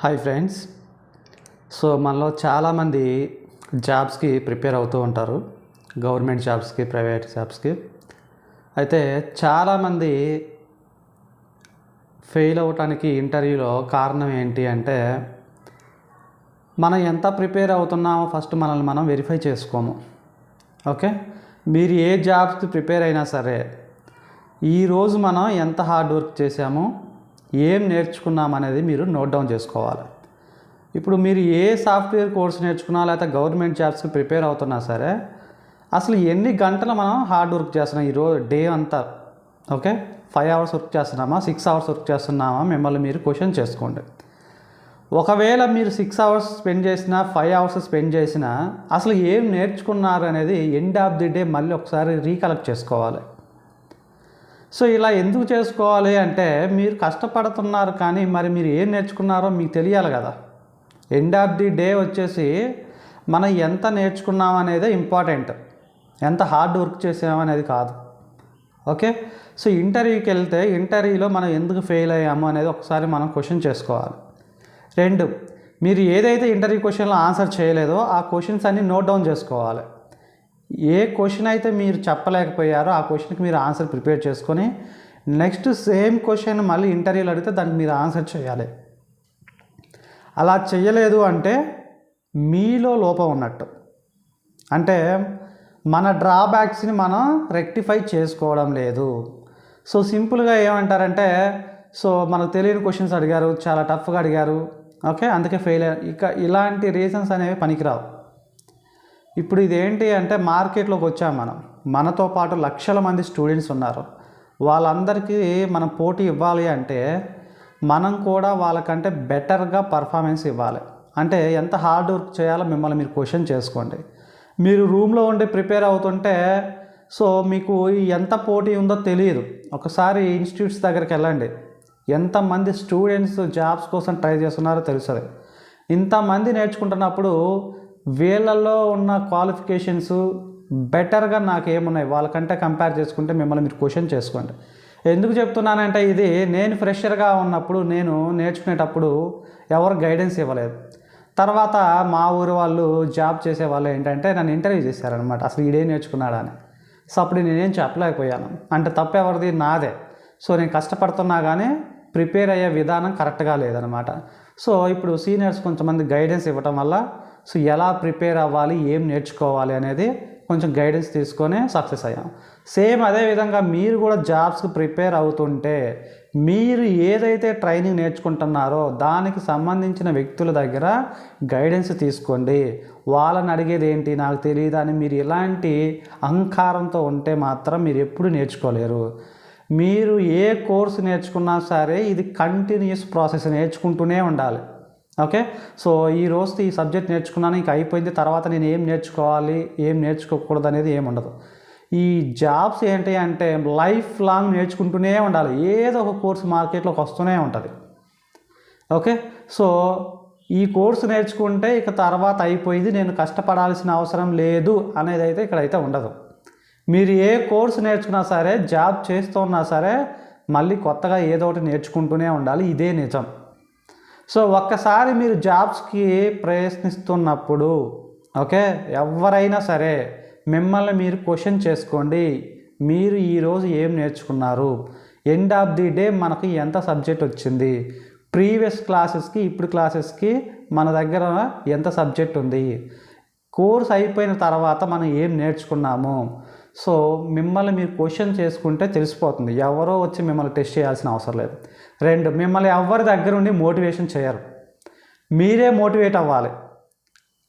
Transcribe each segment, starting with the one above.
Hi friends so మనలో చాలామంది జాబ్స్కి ప్రిపేర్ అవుతూ ఉంటారు. గవర్నమెంట్ జాబ్స్కి ప్రైవేట్ జాబ్స్కి అయితే చాలామంది ఫెయిల్ అవ్వటానికి ఇంటర్వ్యూలో కారణం ఏంటి అంటే మనం ఎంత ప్రిపేర్ అవుతున్నామో ఫస్ట్ మనల్ని మనం వెరిఫై చేసుకోము. ఓకే మీరు ఏ జాబ్స్కి ప్రిపేర్ అయినా సరే ఈరోజు మనం ఎంత హార్డ్ వర్క్ చేసామో ఏం నేర్చుకున్నాం అనేది మీరు నోట్ డౌన్ చేసుకోవాలి. ఇప్పుడు మీరు ఏ సాఫ్ట్వేర్ కోర్స్ నేర్చుకున్నా లేకపోతే గవర్నమెంట్ జాబ్స్కి ప్రిపేర్ అవుతున్నా సరే అసలు ఎన్ని గంటలు మనం హార్డ్ వర్క్ చేస్తున్నాం? ఈరోజు డే అంతా ఓకే? ఫైవ్ అవర్స్ వర్క్ చేస్తున్నామా? సిక్స్ అవర్స్ వర్క్ చేస్తున్నామా? మిమ్మల్ని మీరు క్వశ్చన్ చేసుకోండి. ఒకవేళ మీరు సిక్స్ అవర్స్ స్పెండ్ చేసినా ఫైవ్ అవర్స్ స్పెండ్ చేసినా అసలు ఏం నేర్చుకున్నారు అనేది ఎండ్ ఆఫ్ ది డే మళ్ళీ ఒకసారి రీకలెక్ట్ చేసుకోవాలి. సో ఇలా ఎందుకు చేసుకోవాలి అంటే మీరు కష్టపడుతున్నారు కానీ మరి మీరు ఏం నేర్చుకున్నారో మీకు తెలియాలి కదా. ఎండ్ ఆఫ్ ది డే వచ్చేసి మనం ఎంత నేర్చుకున్నాం అనేదే ఇంపార్టెంట్ ఎంత హార్డ్ వర్క్ చేసామనేది కాదు. ఓకే సో ఇంటర్వ్యూకి వెళ్తే ఇంటర్వ్యూలో మనం ఎందుకు ఫెయిల్ అయ్యాము అనేది ఒకసారి మనం క్వశ్చన్ చేసుకోవాలి. రెండు మీరు ఏదైతే ఇంటర్వ్యూ క్వశ్చన్లో ఆన్సర్ చేయలేదో ఆ క్వశ్చన్స్ అన్ని నోట్ డౌన్ చేసుకోవాలి. ఏ క్వశ్చన్ అయితే మీరు చెప్పలేకపోయారో ఆ క్వశ్చన్కి మీరు ఆన్సర్ ప్రిపేర్ చేసుకొని నెక్స్ట్ సేమ్ క్వశ్చన్ మళ్ళీ ఇంటర్వ్యూలో అడిగితే దానికి మీరు ఆన్సర్ చేయాలి. అలా చేయలేదు అంటే మీలో లోపం ఉన్నట్టు. అంటే మన డ్రాబ్యాక్స్ని మనం రెక్టిఫై చేసుకోవడం లేదు. సో సింపుల్గా ఏమంటారంటే సో మనకు తెలియని క్వశ్చన్స్ అడిగారు చాలా టఫ్గా అడిగారు ఓకే అందుకే ఫెయిల్ అయ్యారు ఇక ఇలాంటి రీజన్స్ అనేవి పనికిరావు. ఇప్పుడు ఇదేంటి అంటే మార్కెట్లోకి వచ్చాం మనం. మనతో పాటు లక్షల మంది స్టూడెంట్స్ ఉన్నారు. వాళ్ళందరికీ మనం పోటీ ఇవ్వాలి అంటే మనం కూడా వాళ్ళకంటే బెటర్గా పర్ఫార్మెన్స్ ఇవ్వాలి. అంటే ఎంత హార్డ్ వర్క్ చేయాలో మిమ్మల్ని మీరు క్వశ్చన్ చేసుకోండి. మీరు రూమ్లో ఉండి ప్రిపేర్ అవుతుంటే సో మీకు ఎంత పోటీ ఉందో తెలియదు. ఒకసారి ఇన్స్టిట్యూట్స్ దగ్గరికి వెళ్ళండి. ఎంతమంది స్టూడెంట్స్ జాబ్స్ కోసం ట్రై చేస్తున్నారో తెలుస్తుంది. ఇంతమంది నేర్చుకుంటున్నప్పుడు వీళ్ళల్లో ఉన్న క్వాలిఫికేషన్స్ బెటర్గా నాకు ఏమున్నాయి వాళ్ళకంటే కంపేర్ చేసుకుంటే మిమ్మల్ని మీరు క్వశ్చన్ చేసుకోండి. ఎందుకు చెప్తున్నానంటే ఇది నేను ఫ్రెషర్గా ఉన్నప్పుడు నేను నేర్చుకునేటప్పుడు ఎవరు గైడెన్స్ ఇవ్వలేదు. తర్వాత మా ఊరు వాళ్ళు జాబ్ చేసే వాళ్ళు ఏంటంటే నన్ను ఇంటర్వ్యూ చేశారనమాట అసలు ఈడేం నేర్చుకున్నాడా అని. సో అప్పుడు నేనేం చెప్పలేకపోయాను. అంటే తప్పు ఎవరిది? నాదే. సో నేను కష్టపడుతున్నా కానీ ప్రిపేర్ అయ్యే విధానం కరెక్ట్గా లేదనమాట సో ఇప్పుడు సీనియర్స్ కొంతమంది గైడెన్స్ ఇవ్వటం వల్ల సో ఎలా ప్రిపేర్ అవ్వాలి ఏం నేర్చుకోవాలి అనేది కొంచెం గైడెన్స్ తీసుకొని సక్సెస్ అయ్యాం. సేమ్ అదే విధంగా మీరు కూడా జాబ్స్కి ప్రిపేర్ అవుతుంటే మీరు ఏదైతే ట్రైనింగ్ నేర్చుకుంటున్నారో దానికి సంబంధించిన వ్యక్తుల దగ్గర గైడెన్స్ తీసుకోండి. వాళ్ళని అడిగేది ఏంటి? నాకు తెలియదు అని మీరు ఇలాంటి అహంకారంతో ఉంటే మాత్రం మీరు ఎప్పుడు నేర్చుకోలేరు. మీరు ఏ కోర్సు నేర్చుకున్నా సరే ఇది కంటిన్యూస్ ప్రాసెస్ నేర్చుకుంటూనే ఉండాలి. ఓకే? సో ఈ రోజు ఈ సబ్జెక్ట్ నేర్చుకున్నాను ఇంక అయిపోయింది తర్వాత నేను ఏం నేర్చుకోవాలి ఏం నేర్చుకోకూడదు అనేది ఏమి ఉండదు. ఈ జాబ్స్ ఏంటి అంటే లైఫ్ లాంగ్ నేర్చుకుంటూనే ఉండాలి. ఏదో ఒక కోర్సు మార్కెట్లోకి వస్తూనే ఉంటుంది. ఓకే? సో ఈ కోర్సు నేర్చుకుంటే ఇక తర్వాత అయిపోయింది నేను కష్టపడాల్సిన అవసరం లేదు అనేది అయితే ఇక్కడైతే ఉండదు. మీరు ఏ కోర్సు నేర్చుకున్నా సరే జాబ్ చేస్తున్నా సరే మళ్ళీ కొత్తగా ఏదో ఒకటి నేర్చుకుంటూనే ఉండాలి. ఇదే నిజం. సో ఒక్కసారి మీరు జాబ్స్కి ప్రయత్నిస్తున్నప్పుడు ఓకే ఎవరైనా సరే మిమ్మల్ని మీరు క్వశ్చన్ చేసుకోండి మీరు ఈరోజు ఏం నేర్చుకున్నారు? ఎండ్ ఆఫ్ ది డే మనకు ఎంత సబ్జెక్ట్ వచ్చింది? ప్రీవియస్ క్లాసెస్కి ఇప్పుడు క్లాసెస్కి మన దగ్గర ఎంత సబ్జెక్ట్ ఉంది? కోర్స్ అయిపోయిన తర్వాత మనం ఏం నేర్చుకున్నాము? సో మిమ్మల్ని మీరు క్వశ్చన్ చేసుకుంటే తెలిసిపోతుంది. ఎవరో వచ్చి మిమ్మల్ని టెస్ట్ చేయాల్సిన అవసరం లేదు. రెండు మిమ్మల్ని ఎవరి దగ్గర ఉండి మోటివేషన్ చేయరు మీరే మోటివేట్ అవ్వాలి.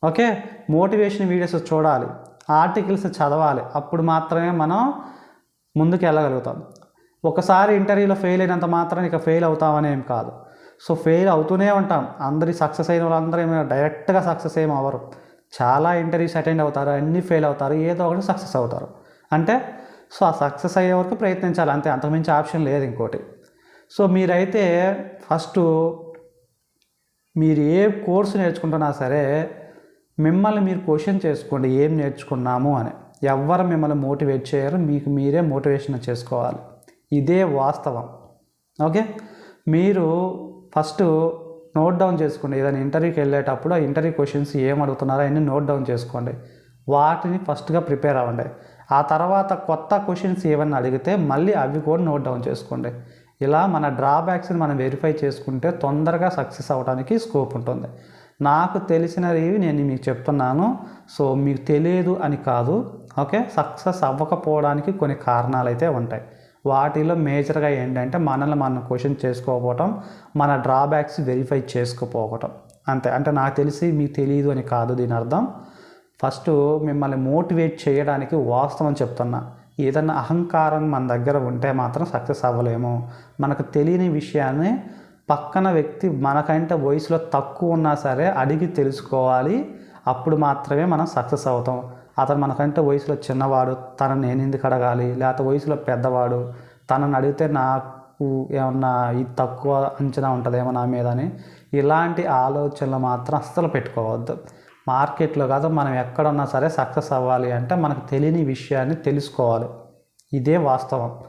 ఓకే? మోటివేషన్ వీడియోస్ చూడాలి. ఆర్టికల్స్ చదవాలి. అప్పుడు మాత్రమే మనం ముందుకు వెళ్ళగలుగుతాం. ఒకసారి ఇంటర్వ్యూలో ఫెయిల్ అయినంత మాత్రం ఇక ఫెయిల్ అవుతామని ఏం కాదు. సో ఫెయిల్ అవుతూనే ఉంటాం. అందరి సక్సెస్ అయిన వాళ్ళందరూ ఏమైనా డైరెక్ట్గా సక్సెస్ ఏం అవ్వరు. చాలా ఇంటర్వ్యూస్ అటెండ్ అవుతారు. అన్నీ ఫెయిల్ అవుతారు. ఏదో ఒకటి సక్సెస్ అవుతారు. అంటే సో ఆ సక్సెస్ అయ్యే వరకు ప్రయత్నించాలి. అంతే అంతకుమించి ఆప్షన్ లేదు ఇంకోటి. సో మీరైతే ఫస్ట్ మీరు ఏ కోర్సు నేర్చుకుంటున్నా సరే మిమ్మల్ని మీరు క్వశ్చన్ చేసుకోండి ఏం నేర్చుకున్నాము అని. ఎవ్వరు మిమ్మల్ని మోటివేట్ చేయరు మీకు మీరే మోటివేషన్ చేసుకోవాలి. ఇదే వాస్తవం. ఓకే? మీరు ఫస్ట్ నోట్ డౌన్ చేసుకోండి. ఏదైనా ఇంటర్వ్యూకి వెళ్ళేటప్పుడు ఆ ఇంటర్వ్యూ క్వశ్చన్స్ ఏం అడుగుతున్నారో అన్నీ నోట్ డౌన్ చేసుకోండి. వాటిని ఫస్ట్గా ప్రిపేర్ అవ్వండి. ఆ తర్వాత కొత్త క్వశ్చన్స్ ఏమన్నా అడిగితే మళ్ళీ అవి కూడా నోట్ డౌన్ చేసుకోండి. ఇలా మన డ్రాబ్యాక్స్ని మనం వెరిఫై చేసుకుంటే తొందరగా సక్సెస్ అవ్వడానికి స్కోప్ ఉంటుంది. నాకు తెలిసినవి నేను మీకు చెప్తున్నాను. సో మీకు తెలియదు అని కాదు. ఓకే? సక్సెస్ అవ్వకపోవడానికి కొన్ని కారణాలు అయితే ఉంటాయి. వాటిలో మేజర్గా ఏంటంటే మనల్ని మనం క్వశ్చన్ చేసుకోకపోవటం మన డ్రాబ్యాక్స్ వెరిఫై చేసుకోకపోవటం అంతే. అంటే నాకు తెలిసి మీకు తెలియదు అని కాదు దీని అర్థం. ఫస్ట్ మిమ్మల్ని మోటివేట్ చేయడానికి వాస్తవం చెప్తున్నా. ఏదన్నా అహంకారం మన దగ్గర ఉంటే మాత్రం సక్సెస్ అవ్వలేము. మనకు తెలియని విషయాన్ని పక్కన వ్యక్తి మనకంటే వయసులో తక్కువ ఉన్నా సరే అడిగి తెలుసుకోవాలి. అప్పుడు మాత్రమే మనం సక్సెస్ అవుతాం. అతను మనకంటే వయసులో చిన్నవాడు తనని నేను ఎందుకు అడగాలి? లేకపోతే వయసులో పెద్దవాడు తనని అడిగితే నాకు ఏమన్నా ఇది తక్కువ అంచనా ఉంటుందేమో నా మీద అని ఇలాంటి ఆలోచనలు మాత్రం అస్సలు పెట్టుకోవద్దు. మార్కెట్లో కాదు మనం ఎక్కడున్నా సరే సక్సెస్ అవ్వాలి అంటే మనకు తెలియని విషయాన్ని తెలుసుకోవాలి. ఇదే వాస్తవం.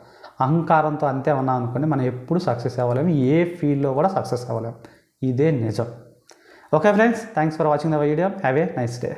అహంకారంతో అంతే ఉన్నాం అనుకోండి మనం ఎప్పుడు సక్సెస్ అవ్వలేము ఏ ఫీల్డ్లో కూడా సక్సెస్ అవ్వలేము. ఇదే నిజం. Okay friends thanks for watching the video. Have a nice day.